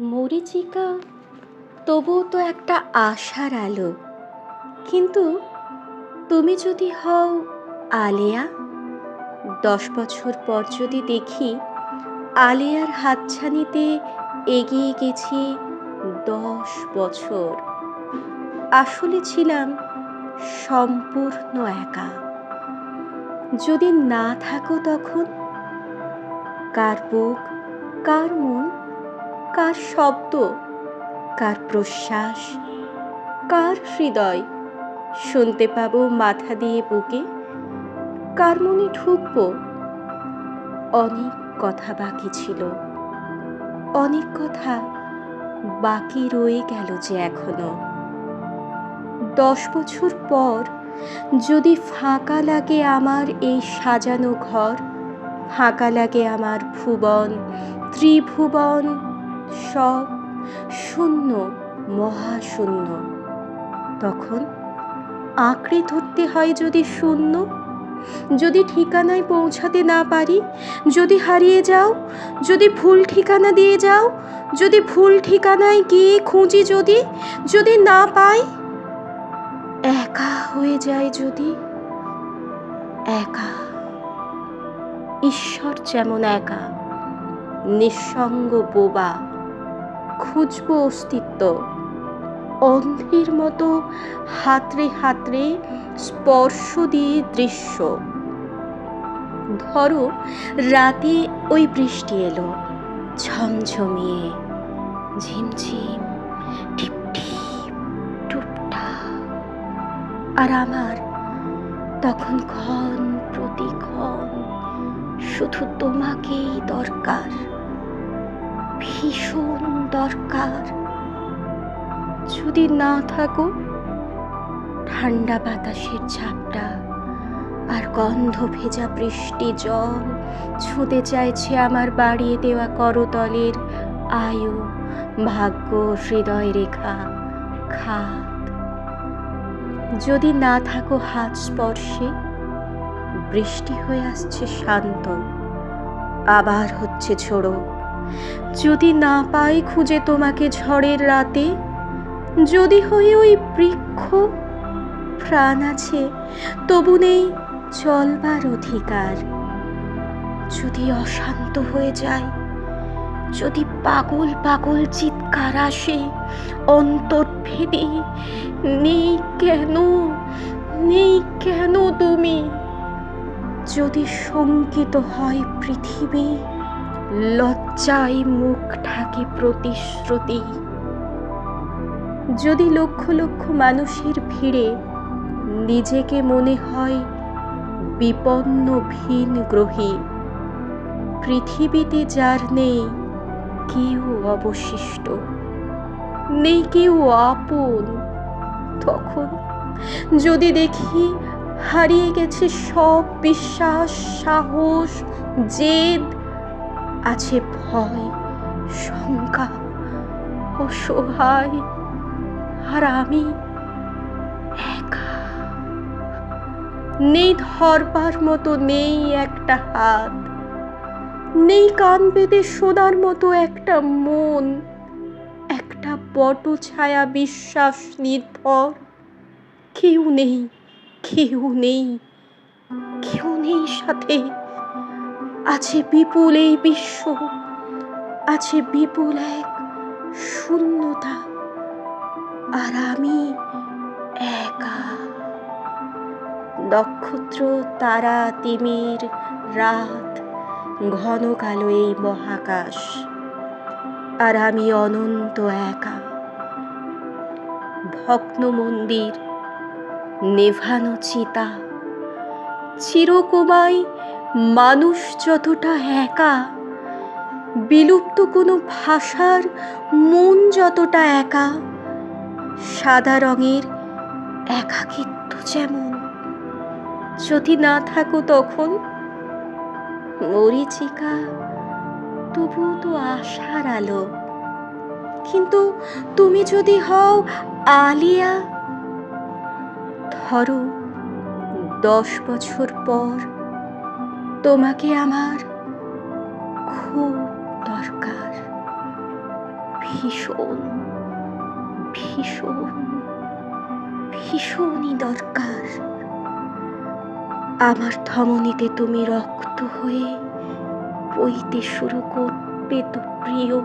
মরিচিকা, তবুও তো একটা আশার আলো। কিন্তু তুমি যদি হও আলেয়া, দশ বছর পর যদি দেখি আলেয়ার হাতছানিতে এগিয়ে গেছি দশ বছর। আসলে ছিলাম সম্পূর্ণ একা। যদি না থাকো তখন, কার বুক, কার মন কার শব্দ, কার প্রশ্বাস, কার হৃদয়? শুনতে পাবো মাথা দিয়ে বুকে, কার মনে ঢুকবো? অনেক কথা বাকি ছিল। অনেক কথা বাকি রয়ে গেল যে এখনও। দশ বছর পর যদি ফাঁকা লাগে আমার এই সাজানো ঘর, ফাঁকা লাগে আমার ভুবন, ত্রিভুবন সব শূন্য, মহাশূন্য। তখন আঁকড়ে ধরতে হয় যদি শূন্য, যদি ঠিকানায় পৌঁছাতে না পারি, যদি হারিয়ে যাও, যদি ভুল ঠিকানা দিয়ে যাও, যদি ভুল ঠিকানায় গিয়ে খুঁজি যদি যদি না পাই, একা হয়ে যায় যদি, একা। ঈশ্বর যেমন একা, নিঃসঙ্গ বোবা। খুঁজব অস্তিত্ব। অন্ধের মতো হাতড়ে হাতড়ে স্পর্শ দিয়ে দৃশ্য। ধরো, রাতে ওই বৃষ্টি এলো, ঝমঝমিয়ে, ঝিমঝিম আর আমার তখন ক্ষণ প্রতি ক্ষণ শুধু তোমাকেই দরকার। ভীষণ দরকার। যদি না থাকো, ঠান্ডা বাতাসের ঝাপটা আর গন্ধ ভেজা বৃষ্টি জল ছুঁতে চাইছে আমার বাড়িয়ে দেওয়া করতলের আয়ু, ভাগ্য, হৃদয় রেখা খাত যদি না থাকো হাত স্পর্শে, বৃষ্টি হয়ে আসছে শান্ত, আবার হচ্ছে ছোড়ো যদি না পাই খুঁজে তোমাকে ঝড়ের রাতে, যদি হই ওই বৃক্ষ, প্রাণ আছে, তবু নেই চলবার অধিকার। যদি অশান্ত হয়ে যায়, যদি পাগল পাগল চিৎকার আসে অন্তর্ভেদে নেই কেন নেই কেন তুমি? যদি শঙ্কিত হয় পৃথিবী লজ্জায় মুখ ঢাকে প্রতিশ্রুতি। যদি লক্ষ লক্ষ মানুষের ভিড়ে নিজেকে মনে হয় বিপন্ন ভিন গ্রহী, পৃথিবীতে যার নেই কেউ অবশিষ্ট, নেই কেউ আপন। তখন যদি দেখি হারিয়ে গেছে সব বিশ্বাস, সাহস, জেদ আছে ভয়, শঙ্কা ও অসহায় আর আমি একা। নেই ধরবার মতো, নেই একটা হাত। নেই কান পেতে শোনার মতো একটা মন। একটা বট ছায়া বিশ্বাস নির্ভর। কেউ নেই কেউ নেই কেউ নেই সাথে। আছে বিপুল এই বিশ্ব, আছে বিপুল এক শূন্যতা, আর আমি একা। নক্ষত্র, তারা, তিমির, রাত, ঘন কালো এই মহাকাশ, আর আমি অনন্ত একা। ভগ্ন মন্দির, নেভানো চিতা চিরকমাই মানুষ যতটা একা, বিলুপ্ত কোনো ভাষার মন যতটা একা, সাদা রঙের একাকিত্ব যেমন। যদি না থাকো তখন মরিচিকা, তবুও তো আশার আলো। কিন্তু তুমি যদি হও আলিয়া, ধরো দশ বছর পর তোমাকে আমার খুব দরকার। ভীষণ ভীষণ, ভীষণই দরকার। আমার ধমনীতে তুমি রক্ত হয়ে বইতে শুরু করবে তো প্রিয়।